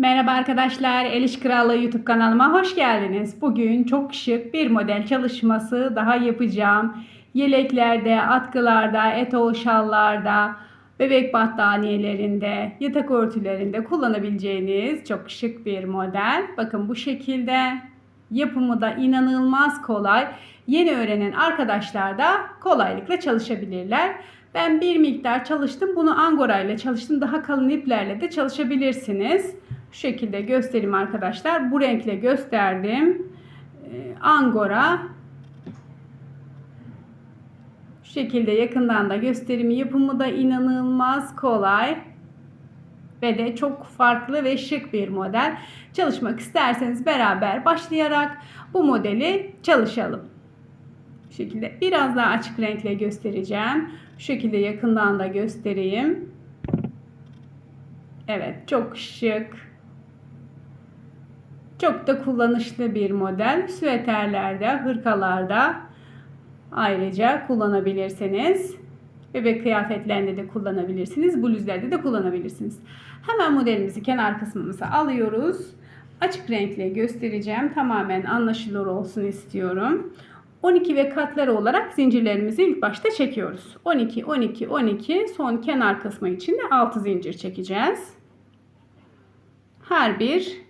Merhaba arkadaşlar, Eliş Krallığı YouTube kanalıma hoş geldiniz. Bugün çok şık bir model çalışması daha yapacağım. Yeleklerde, atkılarda, etol şallarda, bebek battaniyelerinde, yatak örtülerinde kullanabileceğiniz çok şık bir model. Bakın bu şekilde yapımı da inanılmaz kolay. Yeni öğrenen arkadaşlar da kolaylıkla çalışabilirler. Ben bir miktar çalıştım. Bunu angora ile çalıştım. Daha kalın iplerle de çalışabilirsiniz. Şu şekilde göstereyim arkadaşlar. Bu renkle gösterdim. Ee, angora. Şu şekilde yakından da göstereyim. Yapımı da inanılmaz kolay. Ve de çok farklı ve şık bir model. Çalışmak isterseniz beraber başlayarak bu modeli çalışalım. Şu şekilde biraz daha açık renkle göstereceğim. Şu şekilde yakından da göstereyim. Evet çok şık. Çok da kullanışlı bir model. Süveterlerde, hırkalarda ayrıca kullanabilirsiniz. Bebek kıyafetlerinde de kullanabilirsiniz. Bluzlerde de kullanabilirsiniz. Hemen modelimizi kenar kısmımıza alıyoruz. Açık renkle göstereceğim. Tamamen anlaşılır olsun istiyorum. 12 ve katları olarak zincirlerimizi ilk başta çekiyoruz. 12, 12, 12 son kenar kısmı için de 6 zincir çekeceğiz. Her bir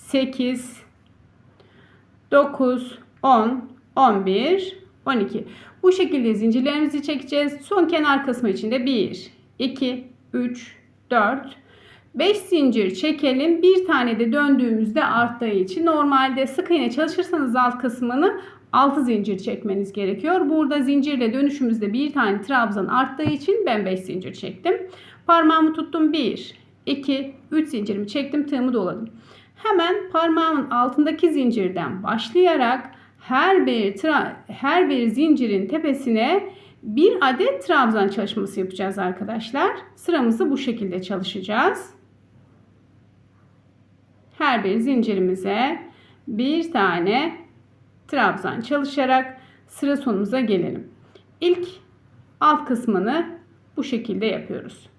8, 9, 10, 11, 12. Bu şekilde zincirlerimizi çekeceğiz. Son kenar kısmı için de 1, 2, 3, 4, 5 zincir çekelim. Bir tane de döndüğümüzde arttığı için normalde sık iğne çalışırsanız alt kısmını 6 zincir çekmeniz gerekiyor. Burada zincirle dönüşümüzde bir tane trabzan arttığı için ben 5 zincir çektim. Parmağımı tuttum 1, 2, 3 zincirimi çektim tığımı doladım. Hemen parmağımın altındaki zincirden başlayarak her bir her bir zincirin tepesine bir adet trabzan çalışması yapacağız arkadaşlar. Sıramızı bu şekilde çalışacağız. Her bir zincirimize bir tane trabzan çalışarak sıra sonumuza gelelim. İlk alt kısmını bu şekilde yapıyoruz.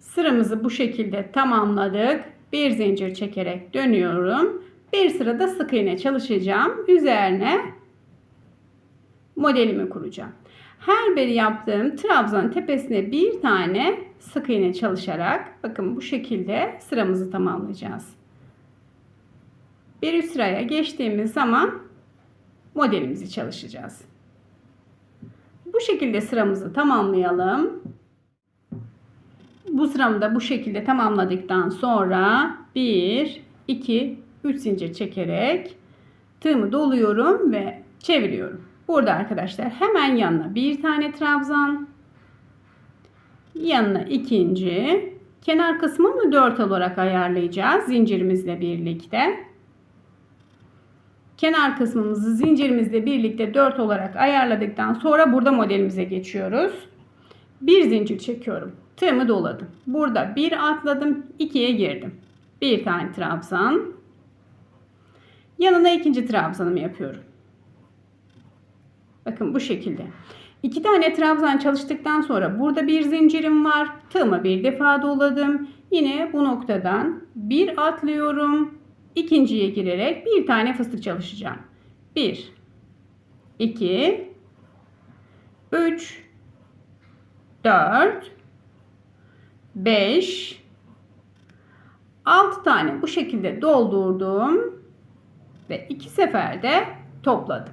Sıramızı bu şekilde tamamladık. Bir zincir çekerek dönüyorum. Bir sırada sık iğne çalışacağım. Üzerine modelimi kuracağım. Her bir yaptığım trabzan tepesine bir tane sık iğne çalışarak bakın bu şekilde sıramızı tamamlayacağız. Bir üst sıraya geçtiğimiz zaman modelimizi çalışacağız. Bu şekilde sıramızı tamamlayalım. Bu sıramı da bu şekilde tamamladıktan sonra 1, 2, 3 zincir çekerek tığımı doluyorum ve çeviriyorum. Burada arkadaşlar hemen yanına bir tane trabzan, yanına ikinci, kenar kısmını 4 olarak ayarlayacağız zincirimizle birlikte. Kenar kısmımızı zincirimizle birlikte 4 olarak ayarladıktan sonra burada modelimize geçiyoruz. Bir zincir çekiyorum. Tığımı doladım. Burada bir atladım, ikiye girdim. Bir tane trabzan. Yanına ikinci trabzanımı yapıyorum. Bakın bu şekilde. İki tane trabzan çalıştıktan sonra burada bir zincirim var. Tığımı bir defa doladım. Yine bu noktadan bir atlıyorum. İkinciye girerek bir tane fıstık çalışacağım. 1 2 3 4 5 6 tane bu şekilde doldurdum ve iki seferde topladım.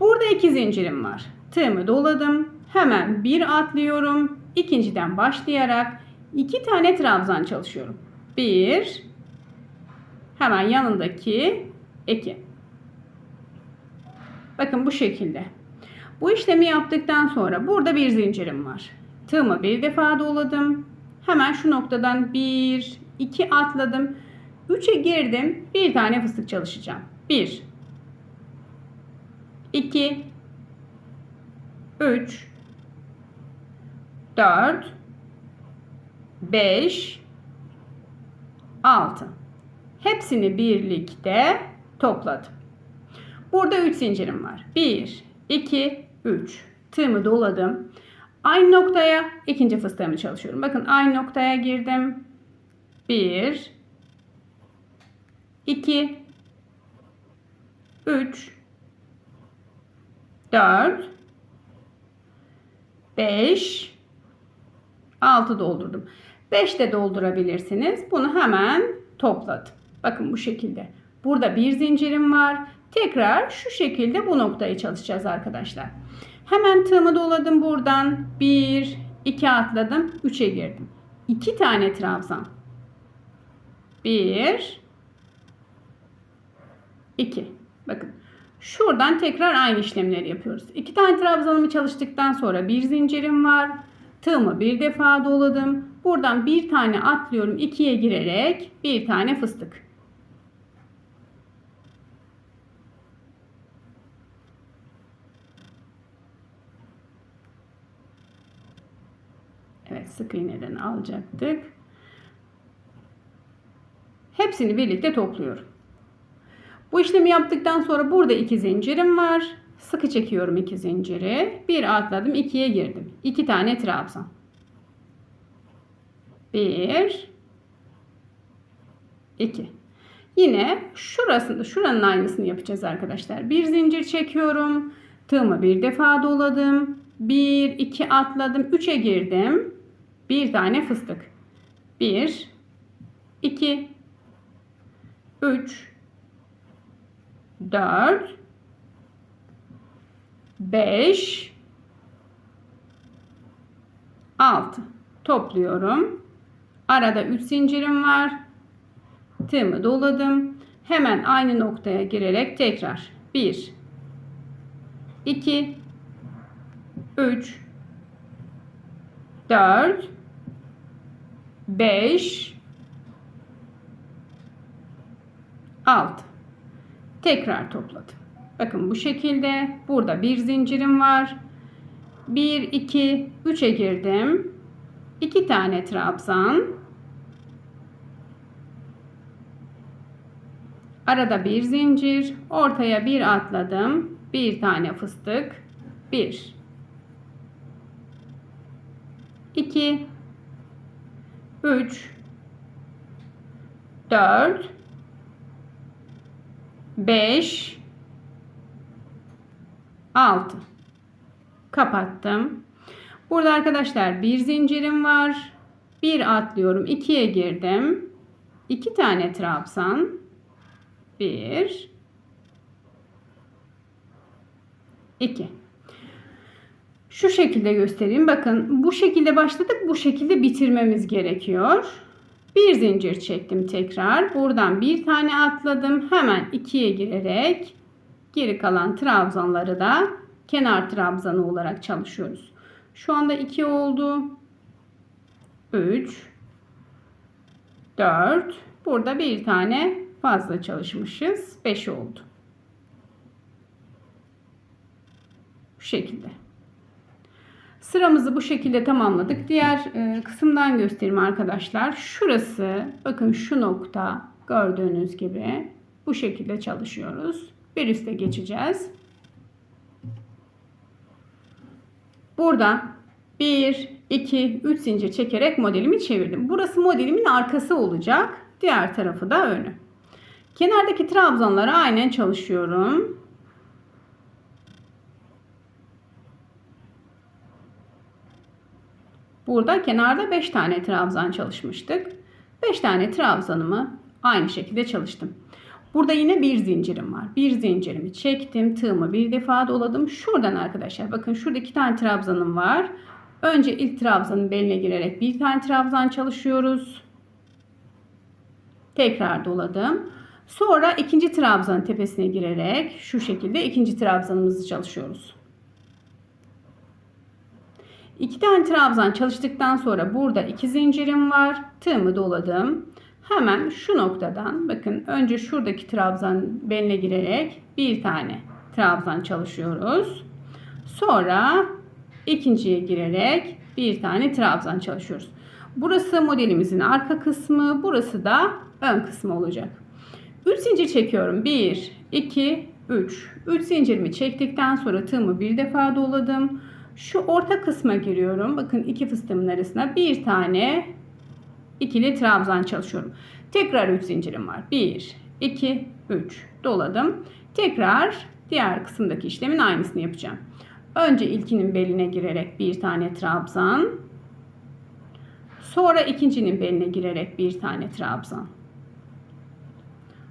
Burada iki zincirim var. Tığımı doladım. Hemen bir atlıyorum. İkinciden başlayarak iki tane trabzan çalışıyorum. Bir, hemen yanındaki iki. Bakın bu şekilde. Bu işlemi yaptıktan sonra burada bir zincirim var. Tığımı bir defa doladım. Hemen şu noktadan 1, 2 atladım. 3'e girdim. Bir tane fıstık çalışacağım. 1, 2, 3, 4, 5, 6. Hepsini birlikte topladım. Burada 3 zincirim var. 1, 2, 3. Tığımı doladım. Aynı noktaya ikinci fıstığımı çalışıyorum. Bakın aynı noktaya girdim. 1, 2, 3, 4, 5, 6 doldurdum. 5 de doldurabilirsiniz. Bunu hemen topladım. Bakın bu şekilde. Burada bir zincirim var. Tekrar şu şekilde bu noktayı çalışacağız arkadaşlar. Hemen tığımı doladım buradan. 1, 2 atladım. 3'e girdim. 2 tane trabzan. 1, 2. Bakın şuradan tekrar aynı işlemleri yapıyoruz. 2 tane trabzanımı çalıştıktan sonra bir zincirim var. Tığımı bir defa doladım. Buradan bir tane atlıyorum. 2'ye girerek bir tane fıstık. Evet sık iğneden alacaktık. Hepsini birlikte topluyorum. Bu işlemi yaptıktan sonra burada iki zincirim var. Sıkı çekiyorum iki zinciri. Bir atladım, ikiye girdim. İki tane trabzan. Bir, iki. Yine şurasında, şuranın aynısını yapacağız arkadaşlar. Bir zincir çekiyorum. Tığımı bir defa doladım. Bir, iki atladım. Üçe girdim. Bir tane fıstık. Bir, iki, üç, dört, beş, altı. Topluyorum. Arada 3 zincirim var. Tığımı doladım. Hemen aynı noktaya girerek tekrar 1 2 3 4 5 6 Tekrar topladım. Bakın bu şekilde burada bir zincirim var. 1 2 3'e girdim. 2 tane trabzan. Arada bir zincir, ortaya bir atladım. Bir tane fıstık. 1 2 3 4 5 6 kapattım. Burada arkadaşlar bir zincirim var. Bir atlıyorum. ikiye girdim. iki tane trabzan. Bir. iki. Şu şekilde göstereyim. Bakın bu şekilde başladık. Bu şekilde bitirmemiz gerekiyor. Bir zincir çektim tekrar. Buradan bir tane atladım. Hemen ikiye girerek geri kalan trabzanları da kenar trabzanı olarak çalışıyoruz. Şu anda 2 oldu. 3 4 Burada bir tane fazla çalışmışız. 5 oldu. Bu şekilde. Sıramızı bu şekilde tamamladık. Diğer e, kısımdan göstereyim arkadaşlar. Şurası bakın şu nokta gördüğünüz gibi bu şekilde çalışıyoruz. Bir üste geçeceğiz. Buradan 1, 2, 3 zincir çekerek modelimi çevirdim. Burası modelimin arkası olacak. Diğer tarafı da önü. Kenardaki trabzanlara aynen çalışıyorum. Burada kenarda 5 tane trabzan çalışmıştık. 5 tane trabzanımı aynı şekilde çalıştım. Burada yine bir zincirim var. Bir zincirimi çektim. Tığımı bir defa doladım. Şuradan arkadaşlar bakın şurada iki tane trabzanım var. Önce ilk trabzanın beline girerek bir tane trabzan çalışıyoruz. Tekrar doladım. Sonra ikinci trabzanın tepesine girerek şu şekilde ikinci trabzanımızı çalışıyoruz. İki tane trabzan çalıştıktan sonra burada iki zincirim var. Tığımı doladım. Hemen şu noktadan bakın önce şuradaki trabzan beline girerek bir tane trabzan çalışıyoruz. Sonra ikinciye girerek bir tane trabzan çalışıyoruz. Burası modelimizin arka kısmı, burası da ön kısmı olacak. 3 zincir çekiyorum. 1, 2, 3. 3 zincirimi çektikten sonra tığımı bir defa doladım. Şu orta kısma giriyorum. Bakın iki fıstığımın arasına bir tane ikili trabzan çalışıyorum. Tekrar 3 zincirim var. 1, 2, 3 doladım. Tekrar diğer kısımdaki işlemin aynısını yapacağım. Önce ilkinin beline girerek bir tane trabzan. Sonra ikincinin beline girerek bir tane trabzan.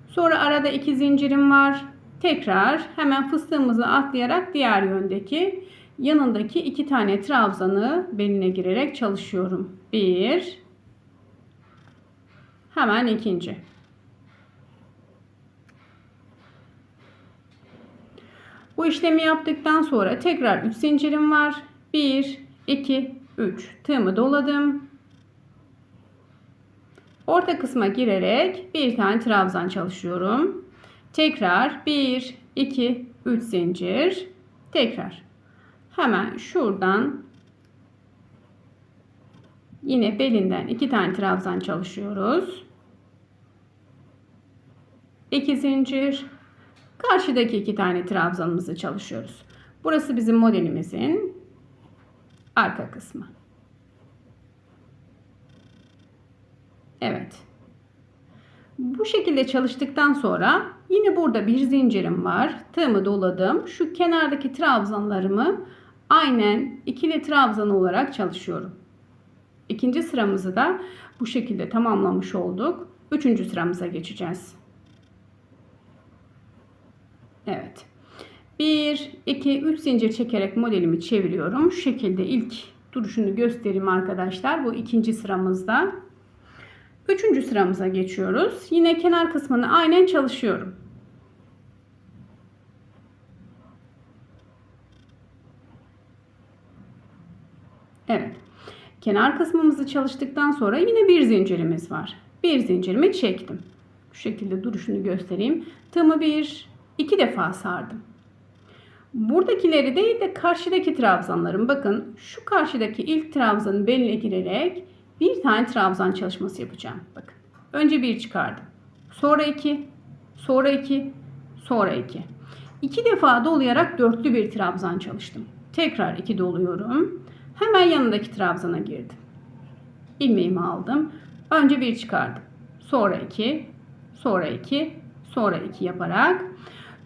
Sonra arada iki zincirim var. Tekrar hemen fıstığımızı atlayarak diğer yöndeki yanındaki iki tane trabzanı beline girerek çalışıyorum. Bir. Hemen ikinci. Bu işlemi yaptıktan sonra tekrar 3 zincirim var. 1, 2, 3. Tığımı doladım. Orta kısma girerek bir tane trabzan çalışıyorum. Tekrar 1, 2, 3 zincir. Tekrar. Hemen şuradan yine belinden iki tane trabzan çalışıyoruz. 2 zincir. Karşıdaki iki tane trabzanımızı çalışıyoruz. Burası bizim modelimizin arka kısmı. Evet. Bu şekilde çalıştıktan sonra yine burada bir zincirim var. Tığımı doladım. Şu kenardaki trabzanlarımı aynen ikili trabzan olarak çalışıyorum. İkinci sıramızı da bu şekilde tamamlamış olduk. Üçüncü sıramıza geçeceğiz. Evet. 1, 2, 3 zincir çekerek modelimi çeviriyorum. Şu şekilde ilk duruşunu göstereyim arkadaşlar. Bu ikinci sıramızda. Üçüncü sıramıza geçiyoruz. Yine kenar kısmını aynen çalışıyorum. Evet. Kenar kısmımızı çalıştıktan sonra yine bir zincirimiz var. Bir zincirimi çektim. Şu şekilde duruşunu göstereyim. Tığımı bir, iki defa sardım. Buradakileri değil de karşıdaki trabzanlarım. Bakın şu karşıdaki ilk trabzanın beline girerek bir tane trabzan çalışması yapacağım. Bakın. Önce bir çıkardım. Sonra iki, sonra iki, sonra iki. İki defa dolayarak dörtlü bir trabzan çalıştım. Tekrar iki doluyorum. Hemen yanındaki trabzana girdim. İlmeğimi aldım. Önce bir çıkardım. Sonra iki, sonra iki, sonra iki yaparak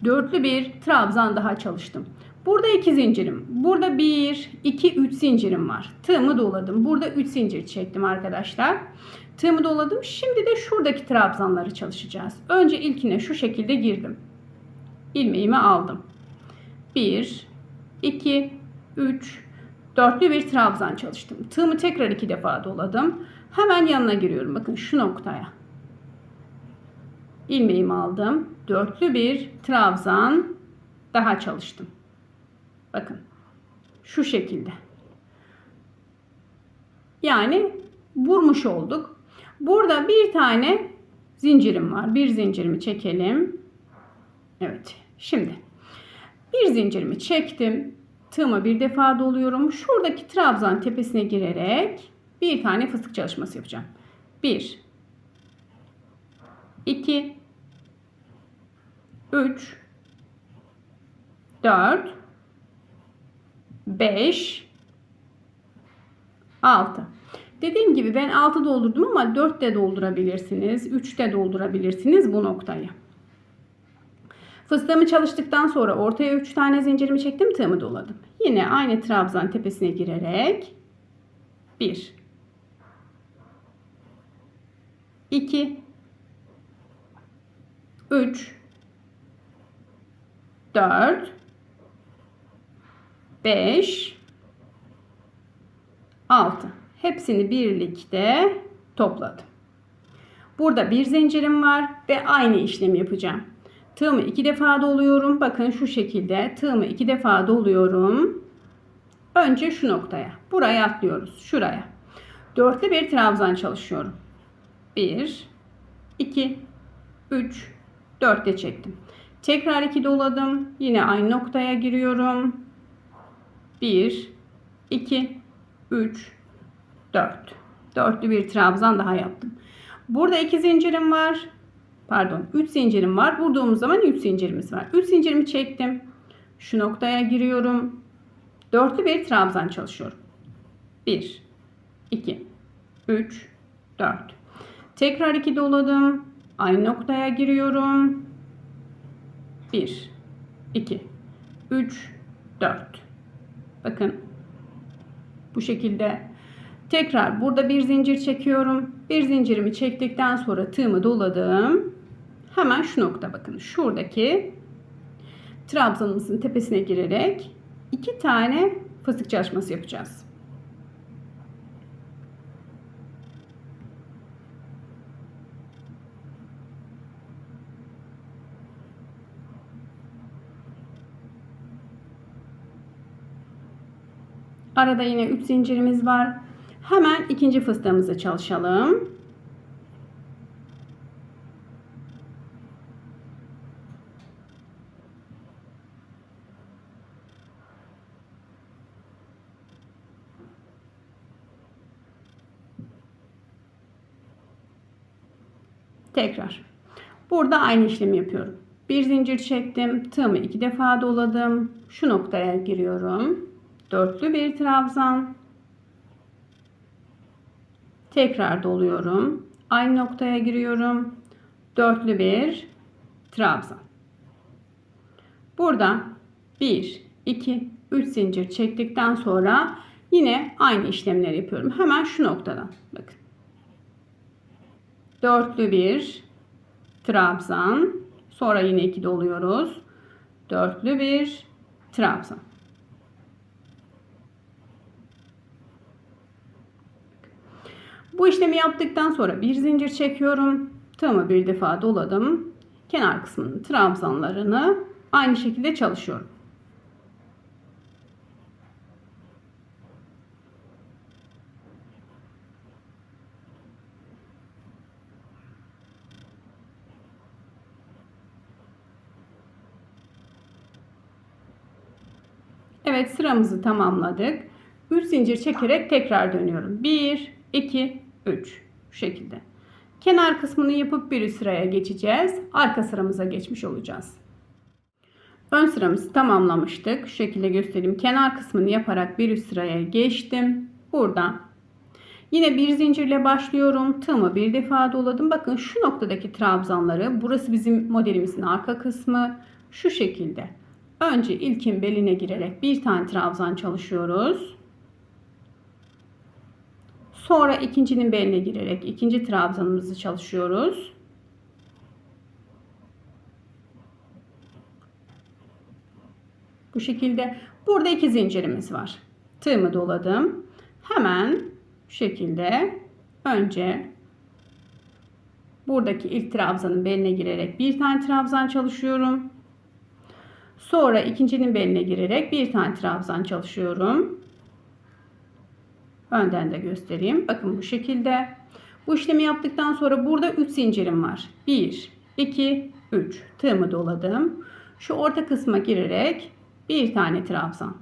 dörtlü bir trabzan daha çalıştım. Burada iki zincirim. Burada bir, iki, üç zincirim var. Tığımı doladım. Burada üç zincir çektim arkadaşlar. Tığımı doladım. Şimdi de şuradaki trabzanları çalışacağız. Önce ilkine şu şekilde girdim. İlmeğimi aldım. Bir, iki, üç, dörtlü bir trabzan çalıştım. Tığımı tekrar iki defa doladım. Hemen yanına giriyorum. Bakın şu noktaya. İlmeğimi aldım. Dörtlü bir trabzan daha çalıştım. Bakın. Şu şekilde. Yani vurmuş olduk. Burada bir tane zincirim var. Bir zincirimi çekelim. Evet. Şimdi bir zincirimi çektim. Tığıma bir defa doluyorum. Şuradaki trabzan tepesine girerek bir tane fıstık çalışması yapacağım. 1 2 3 4 5 6 Dediğim gibi ben 6 doldurdum ama 4 de doldurabilirsiniz. 3 de doldurabilirsiniz bu noktayı. Fıstığımı çalıştıktan sonra ortaya 3 tane zincirimi çektim tığımı doladım. Yine aynı trabzan tepesine girerek 1 2 3 4 5 6 hepsini birlikte topladım. Burada bir zincirim var ve aynı işlemi yapacağım. Tığımı iki defa doluyorum. Bakın şu şekilde tığımı iki defa doluyorum. Önce şu noktaya. Buraya atlıyoruz. Şuraya. Dörtlü bir trabzan çalışıyorum. Bir, iki, üç, dörtte çektim. Tekrar iki doladım. Yine aynı noktaya giriyorum. Bir, iki, üç, dört. Dörtlü bir trabzan daha yaptım. Burada iki zincirim var. Pardon 3 zincirim var. Vurduğumuz zaman 3 zincirimiz var. 3 zincirimi çektim. Şu noktaya giriyorum. Dörtlü bir trabzan çalışıyorum. 1, 2, 3, 4. Tekrar 2 doladım. Aynı noktaya giriyorum. 1, 2, 3, 4. Bakın bu şekilde tekrar burada bir zincir çekiyorum. Bir zincirimi çektikten sonra tığımı doladım. Hemen şu nokta bakın. Şuradaki trabzanımızın tepesine girerek iki tane fıstık çalışması yapacağız. Arada yine 3 zincirimiz var. Hemen ikinci fıstığımızı çalışalım. Tekrar. Burada aynı işlemi yapıyorum. Bir zincir çektim. Tığımı iki defa doladım. Şu noktaya giriyorum. Dörtlü bir trabzan. Tekrar doluyorum. Aynı noktaya giriyorum. Dörtlü bir trabzan. Burada 1, 2, 3 zincir çektikten sonra yine aynı işlemleri yapıyorum. Hemen şu noktadan bakın. Dörtlü bir trabzan. Sonra yine iki doluyoruz. Dörtlü bir trabzan. Bu işlemi yaptıktan sonra bir zincir çekiyorum. Tığımı bir defa doladım. Kenar kısmının trabzanlarını aynı şekilde çalışıyorum. sıramızı tamamladık. 3 zincir çekerek tekrar dönüyorum. 1, 2, 3. Şu şekilde. Kenar kısmını yapıp bir üst sıraya geçeceğiz. Arka sıramıza geçmiş olacağız. Ön sıramızı tamamlamıştık. Şu şekilde göstereyim. Kenar kısmını yaparak bir üst sıraya geçtim. Buradan Yine bir zincirle başlıyorum. Tığımı bir defa doladım. Bakın şu noktadaki trabzanları. Burası bizim modelimizin arka kısmı. Şu şekilde. Önce ilkin beline girerek bir tane trabzan çalışıyoruz. Sonra ikincinin beline girerek ikinci trabzanımızı çalışıyoruz. Bu şekilde burada iki zincirimiz var. Tığımı doladım. Hemen bu şekilde önce buradaki ilk trabzanın beline girerek bir tane trabzan çalışıyorum. Sonra ikincinin beline girerek bir tane trabzan çalışıyorum. Önden de göstereyim. Bakın bu şekilde. Bu işlemi yaptıktan sonra burada 3 zincirim var. 1, 2, 3. Tığımı doladım. Şu orta kısma girerek bir tane trabzan.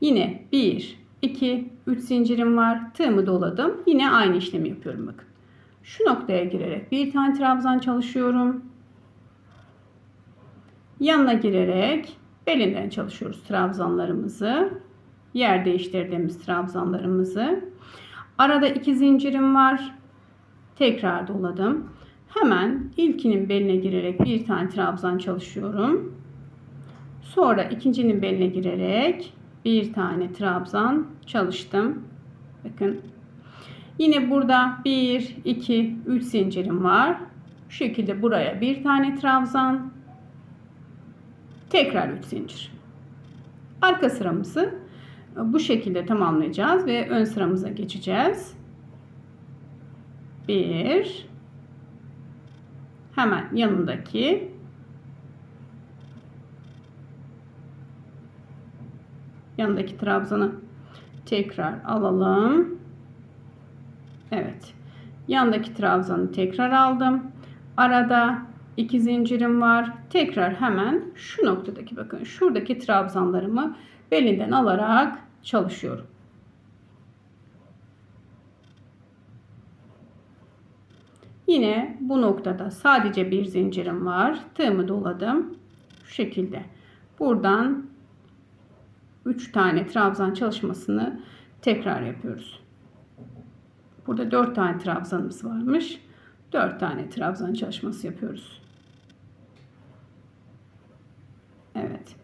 Yine 1, 2, 3 zincirim var. Tığımı doladım. Yine aynı işlemi yapıyorum bakın. Şu noktaya girerek bir tane trabzan çalışıyorum. Yanına girerek belinden çalışıyoruz trabzanlarımızı. Yer değiştirdiğimiz trabzanlarımızı. Arada iki zincirim var. Tekrar doladım. Hemen ilkinin beline girerek bir tane trabzan çalışıyorum. Sonra ikincinin beline girerek bir tane trabzan çalıştım. Bakın. Yine burada 1, 2, 3 zincirim var. Bu şekilde buraya bir tane trabzan, Tekrar 3 zincir. Arka sıramızı e, bu şekilde tamamlayacağız ve ön sıramıza geçeceğiz. 1 hemen yanındaki yanındaki trabzanı tekrar alalım. Evet. Yandaki trabzanı tekrar aldım. Arada iki zincirim var. Tekrar hemen şu noktadaki bakın şuradaki trabzanlarımı belinden alarak çalışıyorum. Yine bu noktada sadece bir zincirim var. Tığımı doladım. Şu şekilde. Buradan 3 tane trabzan çalışmasını tekrar yapıyoruz. Burada 4 tane trabzanımız varmış. 4 tane trabzan çalışması yapıyoruz. Evet.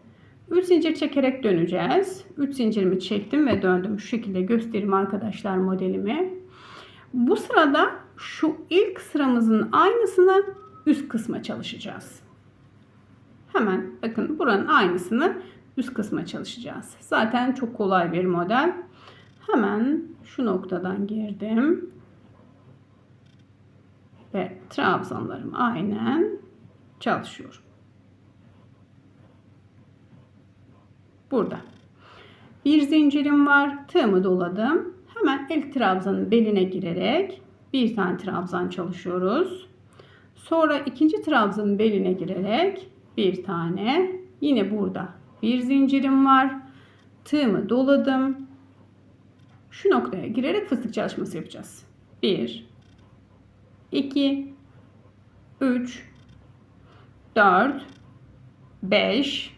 3 zincir çekerek döneceğiz. 3 zincirimi çektim ve döndüm. Şu şekilde göstereyim arkadaşlar modelimi. Bu sırada şu ilk sıramızın aynısını üst kısma çalışacağız. Hemen bakın buranın aynısını üst kısma çalışacağız. Zaten çok kolay bir model. Hemen şu noktadan girdim. Ve trabzanlarım aynen çalışıyorum. Burada. Bir zincirim var. Tığımı doladım. Hemen ilk trabzanın beline girerek bir tane trabzan çalışıyoruz. Sonra ikinci trabzanın beline girerek bir tane yine burada bir zincirim var. Tığımı doladım. Şu noktaya girerek fıstık çalışması yapacağız. 1 2 3 4 5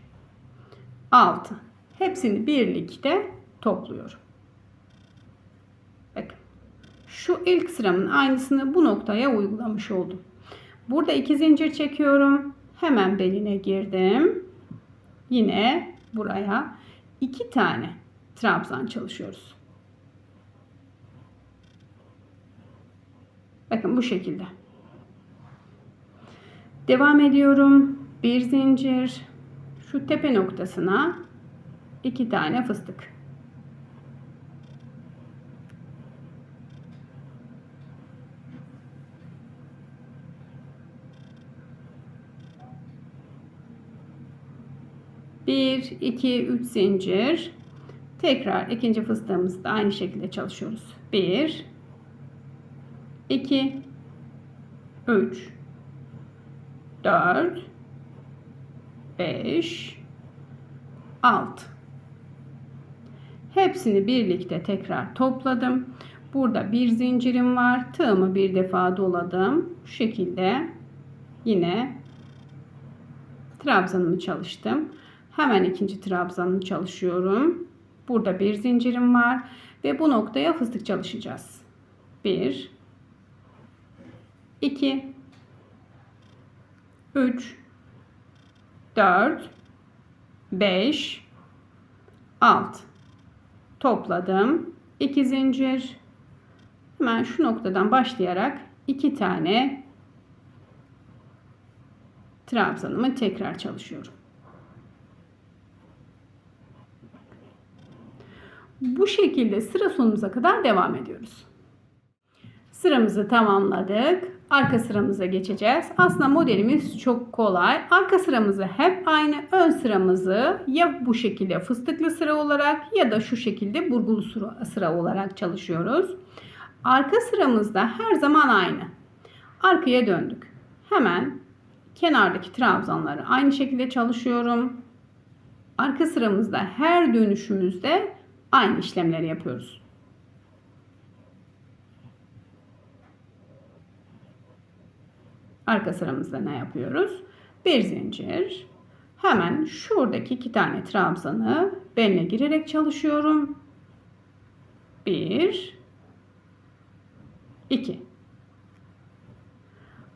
6 Hepsini birlikte topluyorum. Bakın. Şu ilk sıramın aynısını bu noktaya uygulamış oldum. Burada iki zincir çekiyorum. Hemen beline girdim. Yine buraya iki tane trabzan çalışıyoruz. Bakın bu şekilde. Devam ediyorum. Bir zincir. Şu tepe noktasına iki tane fıstık. Bir, iki, üç zincir. Tekrar ikinci fıstığımızı da aynı şekilde çalışıyoruz. Bir, iki, üç, dört, beş, alt. Hepsini birlikte tekrar topladım. Burada bir zincirim var. Tığımı bir defa doladım. Bu şekilde yine trabzanımı çalıştım. Hemen ikinci trabzanımı çalışıyorum. Burada bir zincirim var ve bu noktaya fıstık çalışacağız. 1 2 3 4 5 6 topladım. 2 zincir. Hemen şu noktadan başlayarak 2 tane trabzanımı tekrar çalışıyorum. Bu şekilde sıra sonumuza kadar devam ediyoruz. Sıramızı tamamladık. Arka sıramıza geçeceğiz. Aslında modelimiz çok kolay. Arka sıramızı hep aynı. Ön sıramızı ya bu şekilde fıstıklı sıra olarak ya da şu şekilde burgulu sıra, olarak çalışıyoruz. Arka sıramızda her zaman aynı. Arkaya döndük. Hemen kenardaki trabzanları aynı şekilde çalışıyorum. Arka sıramızda her dönüşümüzde aynı işlemleri yapıyoruz. Arka sıramızda ne yapıyoruz? Bir zincir. Hemen şuradaki iki tane trabzanı beline girerek çalışıyorum. Bir, iki.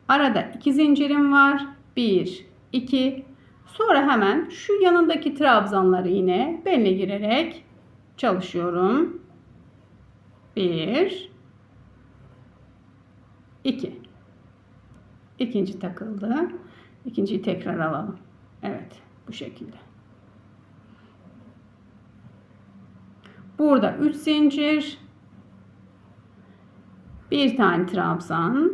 Arada iki zincirim var. Bir, iki. Sonra hemen şu yanındaki trabzanları yine beline girerek çalışıyorum. Bir, iki. İkinci takıldı. İkinciyi tekrar alalım. Evet, bu şekilde. Burada 3 zincir, bir tane trabzan,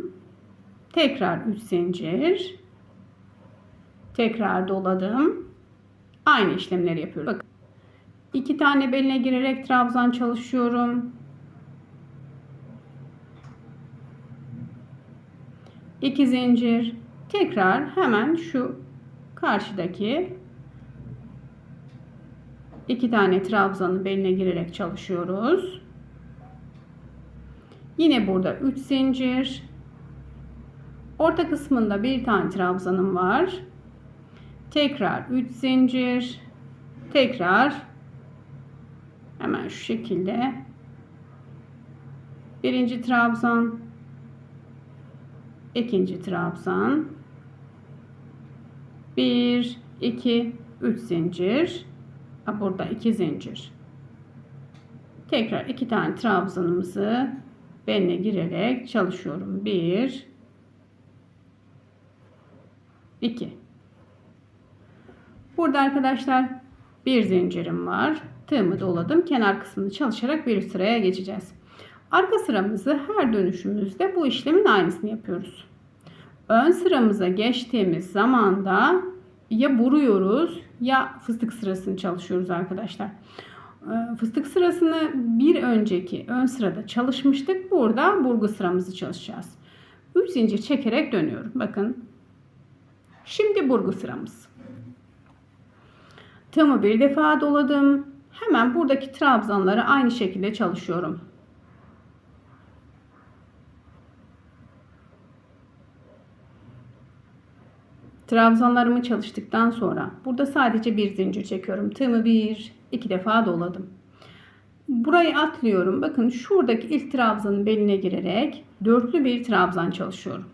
tekrar 3 zincir, tekrar doladım. Aynı işlemleri yapıyoruz. Bakın. İki tane beline girerek trabzan çalışıyorum. İki zincir. Tekrar hemen şu karşıdaki iki tane trabzanı beline girerek çalışıyoruz. Yine burada 3 zincir. Orta kısmında bir tane trabzanım var. Tekrar 3 zincir. Tekrar hemen şu şekilde birinci trabzan ikinci trabzan. 1 2 3 zincir. Burada 2 zincir. Tekrar iki tane trabzanımızı beline girerek çalışıyorum. 1 2 burada arkadaşlar bir zincirim var. Tığımı doladım. Kenar kısmını çalışarak bir sıraya geçeceğiz arka sıramızı her dönüşümüzde bu işlemin aynısını yapıyoruz ön sıramıza geçtiğimiz zaman da ya vuruyoruz ya fıstık sırasını çalışıyoruz arkadaşlar. Ee, fıstık sırasını bir önceki ön sırada çalışmıştık. Burada burgu sıramızı çalışacağız. 3 zincir çekerek dönüyorum. Bakın. Şimdi burgu sıramız. Tığımı bir defa doladım. Hemen buradaki trabzanları aynı şekilde çalışıyorum. Trabzanlarımı çalıştıktan sonra burada sadece bir zincir çekiyorum. Tığımı bir, iki defa doladım. Burayı atlıyorum. Bakın şuradaki ilk trabzanın beline girerek dörtlü bir trabzan çalışıyorum.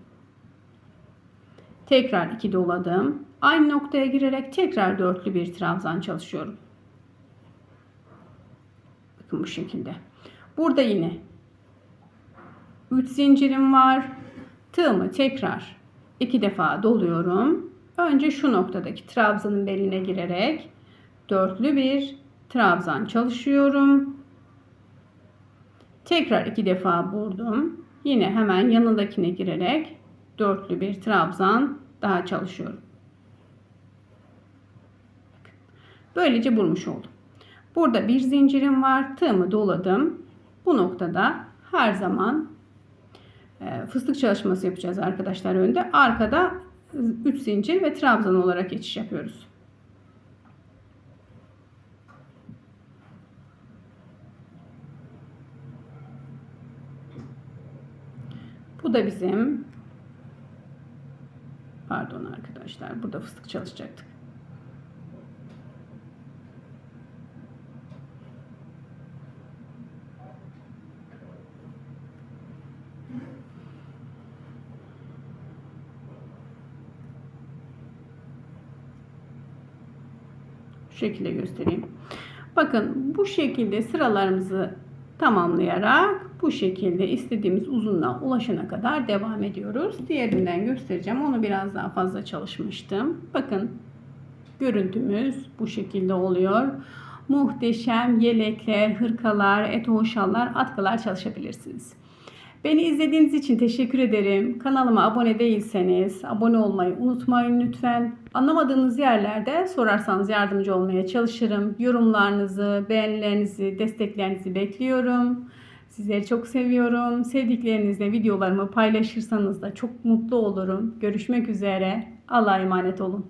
Tekrar iki doladım. Aynı noktaya girerek tekrar dörtlü bir trabzan çalışıyorum. Bakın bu şekilde. Burada yine 3 zincirim var. Tığımı tekrar iki defa doluyorum. Önce şu noktadaki trabzanın beline girerek dörtlü bir trabzan çalışıyorum. Tekrar iki defa vurdum. Yine hemen yanındakine girerek dörtlü bir trabzan daha çalışıyorum. Böylece vurmuş oldum. Burada bir zincirim var. Tığımı doladım. Bu noktada her zaman fıstık çalışması yapacağız arkadaşlar önde. Arkada 3 zincir ve trabzan olarak geçiş yapıyoruz. Bu da bizim pardon arkadaşlar burada fıstık çalışacaktık. Şu şekilde göstereyim. Bakın bu şekilde sıralarımızı tamamlayarak bu şekilde istediğimiz uzunluğa ulaşana kadar devam ediyoruz. Diğerinden göstereceğim. Onu biraz daha fazla çalışmıştım. Bakın görüntümüz bu şekilde oluyor. Muhteşem yelekler, hırkalar, etoşallar, atkılar çalışabilirsiniz. Beni izlediğiniz için teşekkür ederim. Kanalıma abone değilseniz abone olmayı unutmayın lütfen. Anlamadığınız yerlerde sorarsanız yardımcı olmaya çalışırım. Yorumlarınızı, beğenilerinizi, desteklerinizi bekliyorum. Sizleri çok seviyorum. Sevdiklerinizle videolarımı paylaşırsanız da çok mutlu olurum. Görüşmek üzere. Allah'a emanet olun.